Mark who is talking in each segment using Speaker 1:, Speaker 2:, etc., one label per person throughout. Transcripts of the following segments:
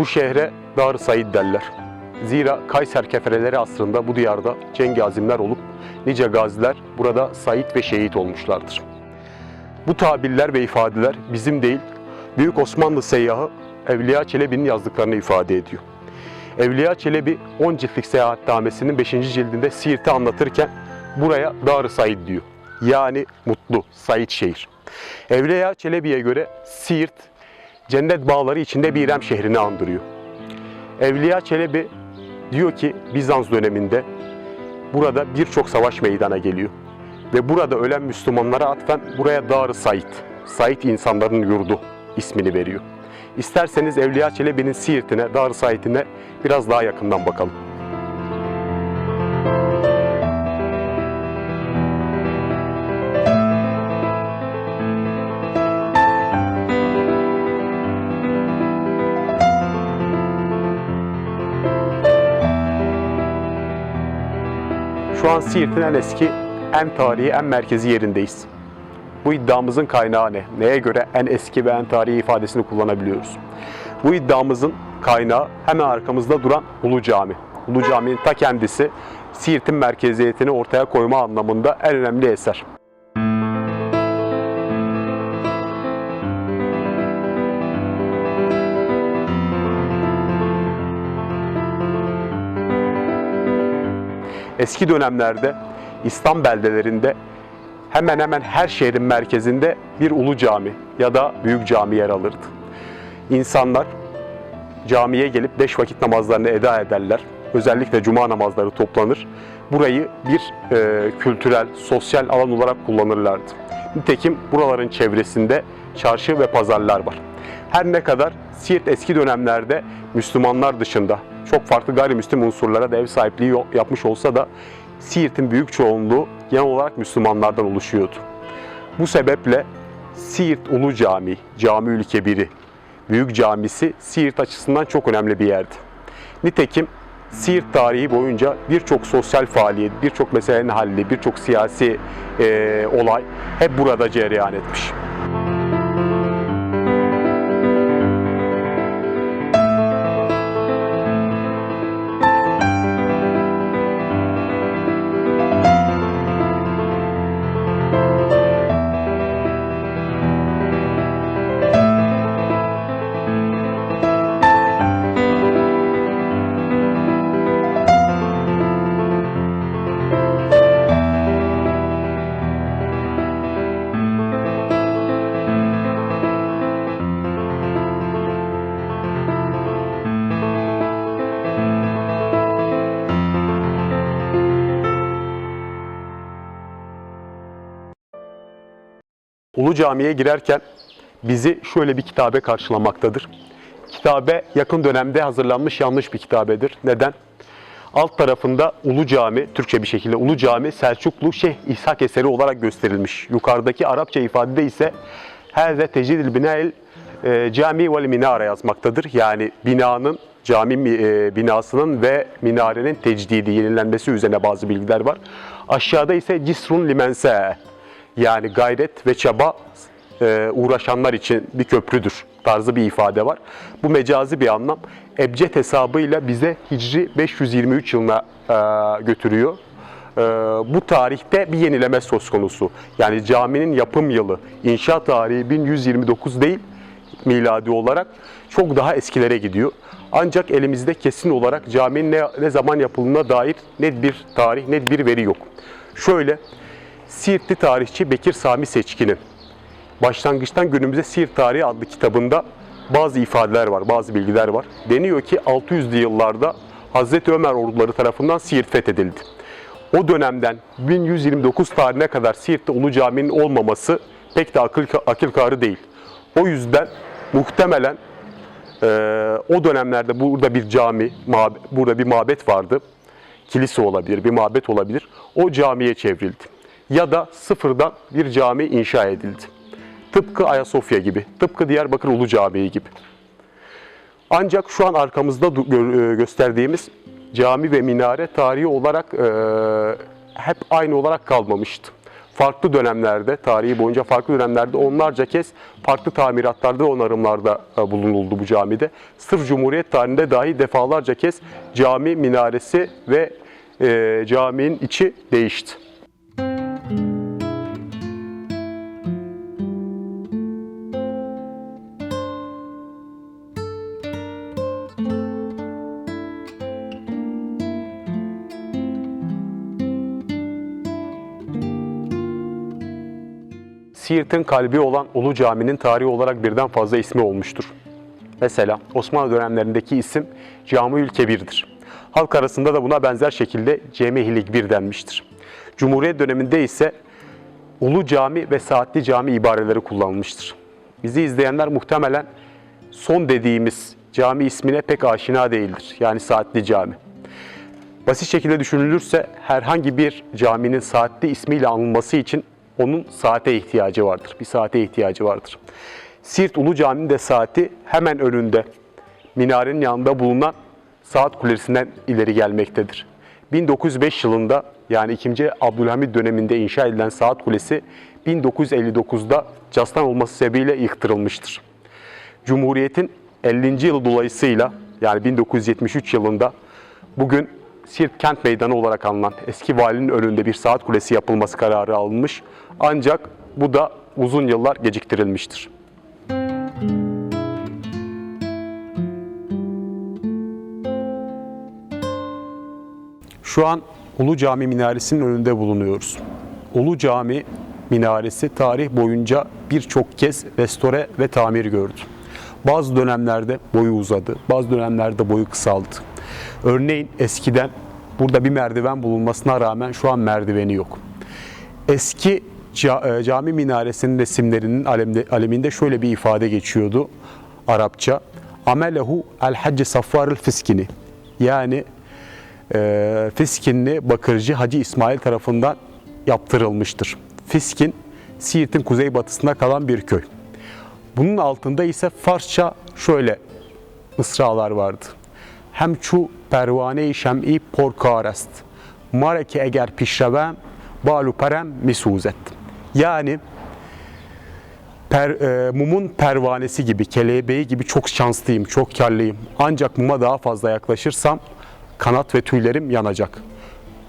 Speaker 1: Bu şehre Dar Said derler. Zira Kayser kefereleri asrında bu diyarda cengi azimler olup nice gaziler burada Said ve şehit olmuşlardır. Bu tabirler ve ifadeler bizim değil, Büyük Osmanlı seyyahı Evliya Çelebi'nin yazdıklarını ifade ediyor. Evliya Çelebi 10 ciltlik seyahatnamesinin 5. cildinde Siirt'i anlatırken buraya Dar Said diyor. Yani mutlu, Said şehir. Evliya Çelebi'ye göre Siirt, cennet bağları içinde bir İrem şehrini andırıyor. Evliya Çelebi diyor ki Bizans döneminde burada birçok savaş meydana geliyor. Ve burada ölen Müslümanlara atfen buraya Dar Said, Said insanların yurdu ismini veriyor. İsterseniz Evliya Çelebi'nin Siirt'ine, Dar Said'ine biraz daha yakından bakalım. An Siirt'in en eski, en tarihi, en merkezi yerindeyiz. Bu iddiamızın kaynağı ne? Neye göre en eski ve en tarihi ifadesini kullanabiliyoruz? Bu iddiamızın kaynağı hemen arkamızda duran Ulu Cami. Ulu Cami'nin ta kendisi Siirt'in merkeziyetini ortaya koyma anlamında en önemli eser. Eski dönemlerde İslam beldelerinde hemen hemen her şehrin merkezinde bir ulu cami ya da büyük cami yer alırdı. İnsanlar camiye gelip beş vakit namazlarını eda ederler. Özellikle cuma namazları toplanır. Burayı bir e, kültürel, sosyal alan olarak kullanırlardı. Nitekim buraların çevresinde çarşı ve pazarlar var. Her ne kadar Siirt eski dönemlerde Müslümanlar dışında çok farklı gayrimüslim unsurlara da ev sahipliği yapmış olsa da Siirt'in büyük çoğunluğu genel olarak Müslümanlardan oluşuyordu. Bu sebeple Siirt Ulu Camii, Cami Ülke Biri, Büyük Camisi Siirt açısından çok önemli bir yerdi. Nitekim Siirt tarihi boyunca birçok sosyal faaliyet, birçok meselenin halli, birçok siyasi eee, olay hep burada cereyan etmiş. Cami'ye girerken bizi şöyle bir kitabe karşılamaktadır. Kitabe yakın dönemde hazırlanmış yanlış bir kitabedir. Neden? Alt tarafında Ulu Cami, Türkçe bir şekilde Ulu Cami Selçuklu Şeyh İshak eseri olarak gösterilmiş. Yukarıdaki Arapça ifadede ise Hâze tecidil binail e, cami vel minare yazmaktadır. Yani binanın, cami e, binasının ve minarenin tecdidi, yenilenmesi üzerine bazı bilgiler var. Aşağıda ise cisrun limense yani gayret ve çaba e, uğraşanlar için bir köprüdür tarzı bir ifade var. Bu mecazi bir anlam. Ebced hesabıyla bize Hicri 523 yılına e, götürüyor. E, bu tarihte bir yenileme söz konusu. Yani caminin yapım yılı, inşa tarihi 1129 değil miladi olarak çok daha eskilere gidiyor. Ancak elimizde kesin olarak caminin ne, ne zaman yapıldığına dair net bir tarih, net bir veri yok. Şöyle, Siirtli tarihçi Bekir Sami Seçkin'in Başlangıçtan Günümüze Siirt Tarihi adlı kitabında bazı ifadeler var, bazı bilgiler var. Deniyor ki 600'lü yıllarda Hazreti Ömer orduları tarafından Siirt fethedildi. O dönemden 1129 tarihine kadar Siirt'te Ulu Cami'nin olmaması pek de akıl, akıl kârı değil. O yüzden muhtemelen eee, o dönemlerde burada bir cami, burada bir mabet vardı. Kilise olabilir, bir mabet olabilir. O camiye çevrildi. Ya da sıfırdan bir cami inşa edildi. Tıpkı Ayasofya gibi, tıpkı Diyarbakır Ulu Camii gibi. Ancak şu an arkamızda e, gösterdiğimiz cami ve minare tarihi olarak e, hep aynı olarak kalmamıştı. farklı dönemlerde, tarihi boyunca farklı dönemlerde onlarca kez farklı tamiratlarda, onarımlarda e, bulunuldu bu camide. Sırf Cumhuriyet tarihinde dahi defalarca kez cami minaresi ve e, caminin içi değişti. Siirt'in kalbi olan Ulu Cami'nin tarihi olarak birden fazla ismi olmuştur. Mesela Osmanlı dönemlerindeki isim Camiül Kebir'dir. Halk arasında da buna benzer şekilde Cemihil Bir denmiştir. Cumhuriyet döneminde ise Ulu Cami ve Saatli Cami ibareleri kullanılmıştır. Bizi izleyenler muhtemelen son dediğimiz cami ismine pek aşina değildir. Yani Saatli Cami. Basit şekilde düşünülürse herhangi bir caminin saatli ismiyle anılması için onun saate ihtiyacı vardır. Bir saate ihtiyacı vardır. Siirt Ulu Cami'nin de saati hemen önünde, minarenin yanında bulunan saat kulesinden ileri gelmektedir. 1905 yılında yani 2. Abdülhamit döneminde inşa edilen saat kulesi 1959'da castan olması sebebiyle yıktırılmıştır. Cumhuriyet'in 50. yılı dolayısıyla yani 1973 yılında bugün Siirt Kent Meydanı olarak anılan eski valinin önünde bir saat kulesi yapılması kararı alınmış. Ancak bu da uzun yıllar geciktirilmiştir. Şu an Ulu Cami minaresinin önünde bulunuyoruz. Ulu Cami minaresi tarih boyunca birçok kez restore ve tamir gördü. Bazı dönemlerde boyu uzadı, bazı dönemlerde boyu kısaldı. Örneğin eskiden burada bir merdiven bulunmasına rağmen şu an merdiveni yok. Eski e, cami minaresinin resimlerinin aleminde şöyle bir ifade geçiyordu Arapça. Amelehu el hacci saffaril fiskini. Yani e, Fiskinli Bakırcı Hacı İsmail tarafından yaptırılmıştır. Fiskin, Siirt'in kuzeybatısında kalan bir köy. Bunun altında ise Farsça şöyle mısralar vardı. Hem çu pervane-i şem'i porkarest. Mareke eger pişrevem balu perem misuzet. Yani per, e, mumun pervanesi gibi, kelebeği gibi çok şanslıyım, çok karlıyım. Ancak muma daha fazla yaklaşırsam kanat ve tüylerim yanacak.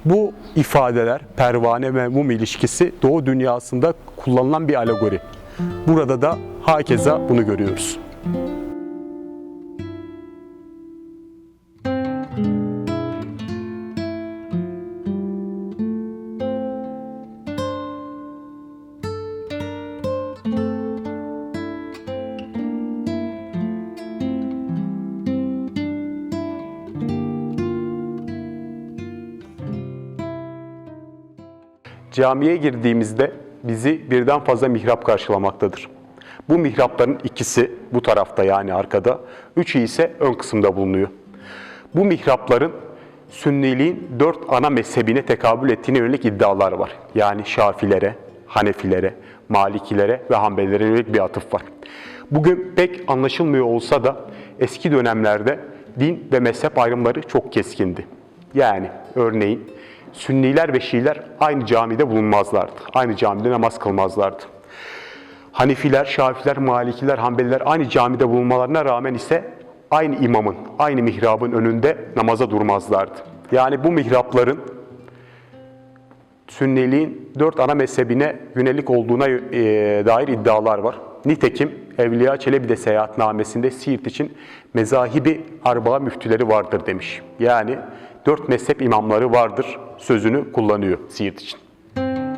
Speaker 1: Bu ifadeler, pervane ve mum ilişkisi Doğu dünyasında kullanılan bir alegori. Burada da hakeza bunu görüyoruz. Camiye girdiğimizde bizi birden fazla mihrap karşılamaktadır. Bu mihrapların ikisi bu tarafta yani arkada, üçü ise ön kısımda bulunuyor. Bu mihrapların Sünniliğin dört ana mezhebine tekabül ettiğine yönelik iddialar var. Yani Şafilere, Hanefilere, Malikilere ve Hanbelilere yönelik bir atıf var. Bugün pek anlaşılmıyor olsa da eski dönemlerde din ve mezhep ayrımları çok keskindi. Yani örneğin Sünniler ve Şiiler aynı camide bulunmazlardı. Aynı camide namaz kılmazlardı. Hanifiler, Şafiler, Malikiler, Hanbeliler aynı camide bulunmalarına rağmen ise aynı imamın, aynı mihrabın önünde namaza durmazlardı. Yani bu mihrapların Sünniliğin dört ana mezhebine yönelik olduğuna e, dair iddialar var. Nitekim Evliya Çelebi de seyahatnamesinde Siirt için mezahibi arbağa müftüleri vardır demiş. Yani dört mezhep imamları vardır sözünü kullanıyor Siirt için.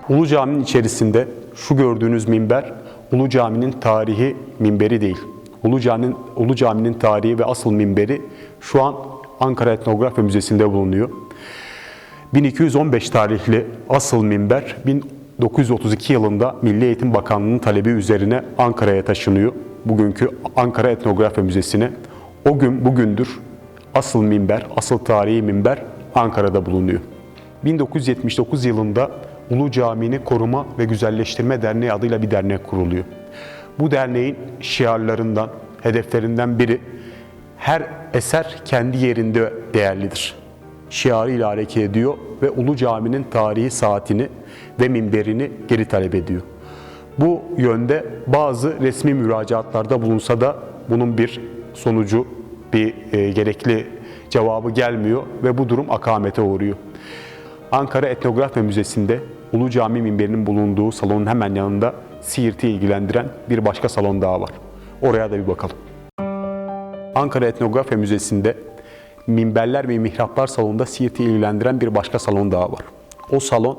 Speaker 1: Ulu Cami'nin içerisinde şu gördüğünüz minber Ulu Cami'nin tarihi minberi değil. Ulu Cami'nin Ulu Cami'nin tarihi ve asıl minberi şu an Ankara Etnografya Müzesi'nde bulunuyor. 1215 tarihli asıl minber 1932 yılında Milli Eğitim Bakanlığı'nın talebi üzerine Ankara'ya taşınıyor. Bugünkü Ankara Etnografya Müzesi'ne. O gün bugündür asıl minber, asıl tarihi minber Ankara'da bulunuyor. 1979 yılında Ulu Cami'ni Koruma ve Güzelleştirme Derneği adıyla bir dernek kuruluyor. Bu derneğin şiarlarından, hedeflerinden biri her eser kendi yerinde değerlidir. şiarıyla hareket ediyor ve Ulu Cami'nin tarihi saatini ve minberini geri talep ediyor. Bu yönde bazı resmi müracaatlarda bulunsa da bunun bir sonucu, bir e, gerekli cevabı gelmiyor ve bu durum akamete uğruyor. Ankara Etnografya Müzesi'nde Ulu Cami minberinin bulunduğu salonun hemen yanında Siirt'i ilgilendiren bir başka salon daha var. Oraya da bir bakalım. Ankara Etnografya Müzesi'nde minberler ve mihraplar salonunda Siirt'i ilgilendiren bir başka salon daha var. O salon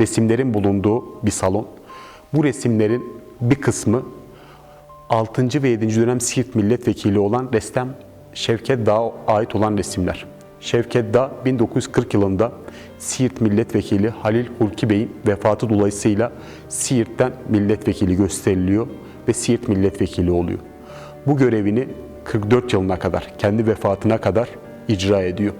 Speaker 1: resimlerin bulunduğu bir salon. Bu resimlerin bir kısmı 6. ve 7. dönem Siirt milletvekili olan Ressam Şevket Dağ'a ait olan resimler. Şevket Dağ 1940 yılında Siirt milletvekili Halil Hulki Bey'in vefatı dolayısıyla Siirt'ten milletvekili gösteriliyor ve Siirt milletvekili oluyor. Bu görevini 44 yılına kadar, kendi vefatına kadar icra ediyor.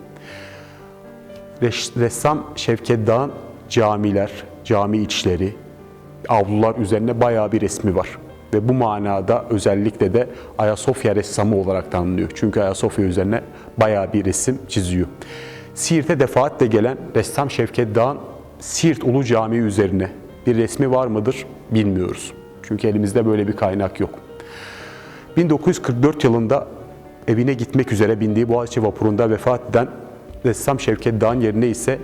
Speaker 1: Res- Ressam Şevket Dağ'ın camiler, cami içleri, avlular üzerine bayağı bir resmi var. Ve bu manada özellikle de Ayasofya ressamı olarak tanınıyor. Çünkü Ayasofya üzerine bayağı bir resim çiziyor. Siirt'e defaatle gelen ressam Şevket Dağ'ın Siirt Ulu Camii üzerine bir resmi var mıdır bilmiyoruz. Çünkü elimizde böyle bir kaynak yok. 1944 yılında evine gitmek üzere bindiği Boğaziçi vapurunda vefat eden ressam Şevket Dağ'ın yerine ise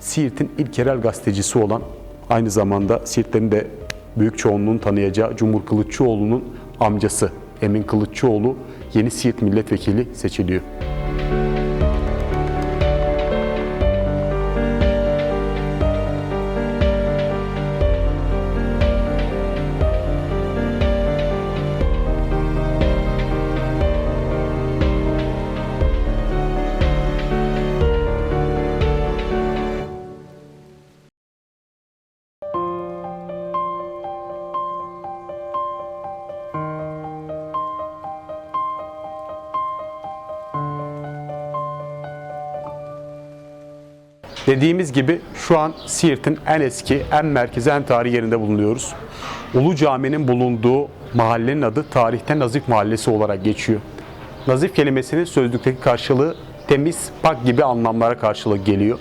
Speaker 1: Siirt'in ilk yerel gazetecisi olan aynı zamanda Siirtlerin de büyük çoğunluğun tanıyacağı Cumhur Kılıççıoğlu'nun amcası Emin Kılıççıoğlu yeni Siirt milletvekili seçiliyor. Dediğimiz gibi şu an Siirt'in en eski, en merkezi, en tarihi yerinde bulunuyoruz. Ulu Cami'nin bulunduğu mahallenin adı tarihte Nazif Mahallesi olarak geçiyor. Nazif kelimesinin sözlükteki karşılığı temiz, pak gibi anlamlara karşılık geliyor.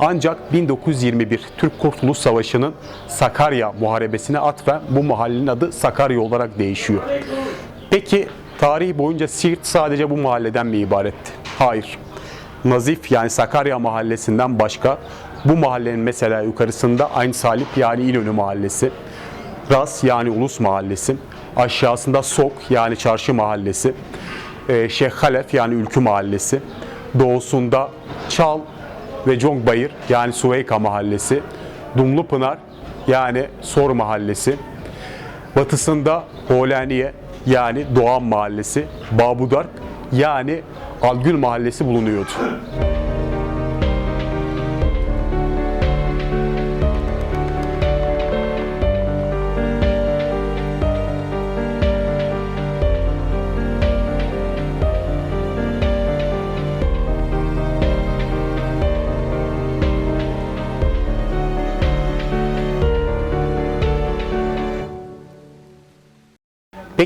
Speaker 1: Ancak 1921 Türk Kurtuluş Savaşı'nın Sakarya Muharebesi'ne atfen bu mahallenin adı Sakarya olarak değişiyor. Peki tarih boyunca Siirt sadece bu mahalleden mi ibaretti? Hayır. Nazif yani Sakarya mahallesinden başka bu mahallenin mesela yukarısında Ayn Salip yani İnönü mahallesi, Ras yani Ulus mahallesi, aşağısında Sok yani Çarşı mahallesi, e, Şeyh Halef yani Ülkü mahallesi, doğusunda Çal ve Congbayır yani Suveyka mahallesi, Dumlupınar yani Sor mahallesi, batısında Holaniye yani Doğan mahallesi, Babudark yani Algül mahallesi bulunuyordu.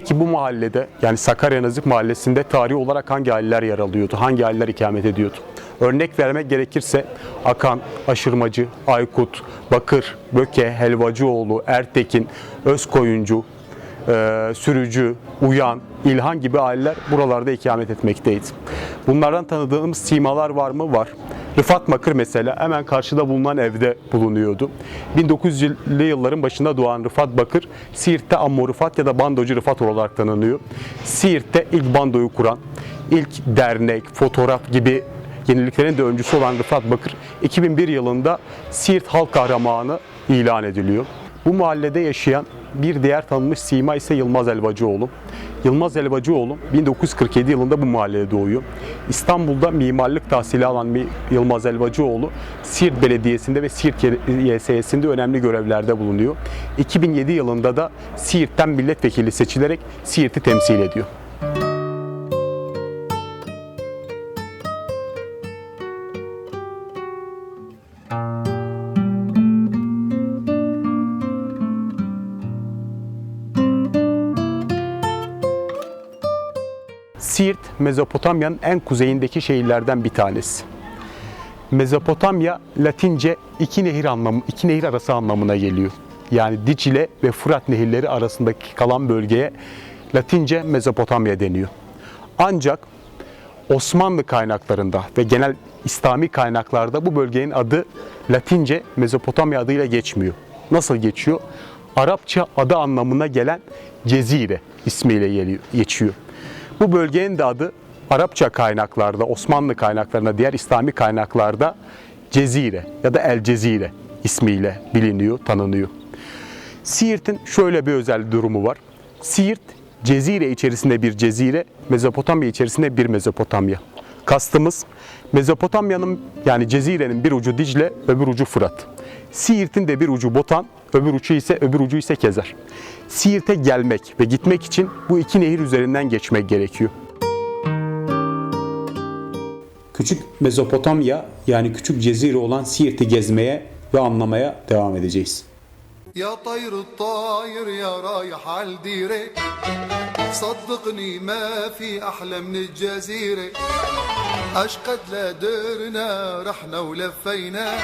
Speaker 1: Peki bu mahallede yani Sakarya Nazif Mahallesi'nde tarihi olarak hangi aileler yer alıyordu? Hangi aileler ikamet ediyordu? Örnek vermek gerekirse Akan, Aşırmacı, Aykut, Bakır, Böke, Helvacıoğlu, Ertekin, Özkoyuncu, e, Sürücü, Uyan, İlhan gibi aileler buralarda ikamet etmekteydi. Bunlardan tanıdığımız simalar var mı? Var. Rıfat Makır mesela hemen karşıda bulunan evde bulunuyordu. 1900'lü yılların başında doğan Rıfat Bakır, Siirt'te Ammo Rıfat ya da Bandocu Rıfat olarak tanınıyor. Siirt'te ilk bandoyu kuran, ilk dernek, fotoğraf gibi yeniliklerin de öncüsü olan Rıfat Bakır, 2001 yılında Siirt Halk Kahramanı ilan ediliyor. Bu mahallede yaşayan bir diğer tanınmış sima ise Yılmaz Elvacıoğlu. Yılmaz Elvacıoğlu 1947 yılında bu mahallede doğuyor. İstanbul'da mimarlık tahsili alan Yılmaz Elvacıoğlu, Siirt Belediyesi'nde ve Siirt YSY'sinde önemli görevlerde bulunuyor. 2007 yılında da Siirt'ten milletvekili seçilerek Siirt'i temsil ediyor. Siirt, Mezopotamya'nın en kuzeyindeki şehirlerden bir tanesi. Mezopotamya Latince iki nehir anlamı, iki nehir arası anlamına geliyor. Yani Dicle ve Fırat nehirleri arasındaki kalan bölgeye Latince Mezopotamya deniyor. Ancak Osmanlı kaynaklarında ve genel İslami kaynaklarda bu bölgenin adı Latince Mezopotamya adıyla geçmiyor. Nasıl geçiyor? Arapça adı anlamına gelen Cezire ismiyle geliyor, geçiyor. Bu bölgenin de adı Arapça kaynaklarda, Osmanlı kaynaklarında, diğer İslami kaynaklarda Cezire ya da El Cezire ismiyle biliniyor, tanınıyor. Siirt'in şöyle bir özel durumu var. Siirt, Cezire içerisinde bir cezire, Mezopotamya içerisinde bir Mezopotamya. Kastımız Mezopotamya'nın yani cezirenin bir ucu Dicle, öbür ucu Fırat. Siirt'in de bir ucu Botan, öbür ucu ise öbür ucu ise Kezer. Siirt'e gelmek ve gitmek için bu iki nehir üzerinden geçmek gerekiyor. Küçük Mezopotamya yani küçük cezire olan Siirt'i gezmeye ve anlamaya devam edeceğiz.
Speaker 2: يا طير الطاير يا رايح عالديرة صدقني ما في أحلى من الجزيرة أشقد لا درنا رحنا ولفينا.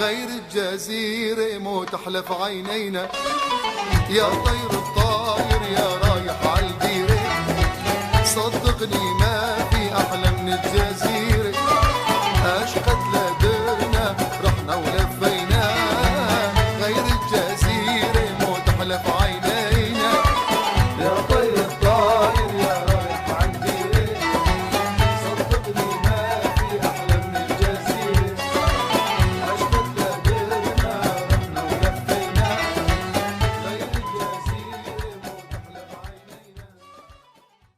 Speaker 2: غير الجزيرة مو تحلف عينينا. يا طير الطاير يا رايح عالديرة صدقني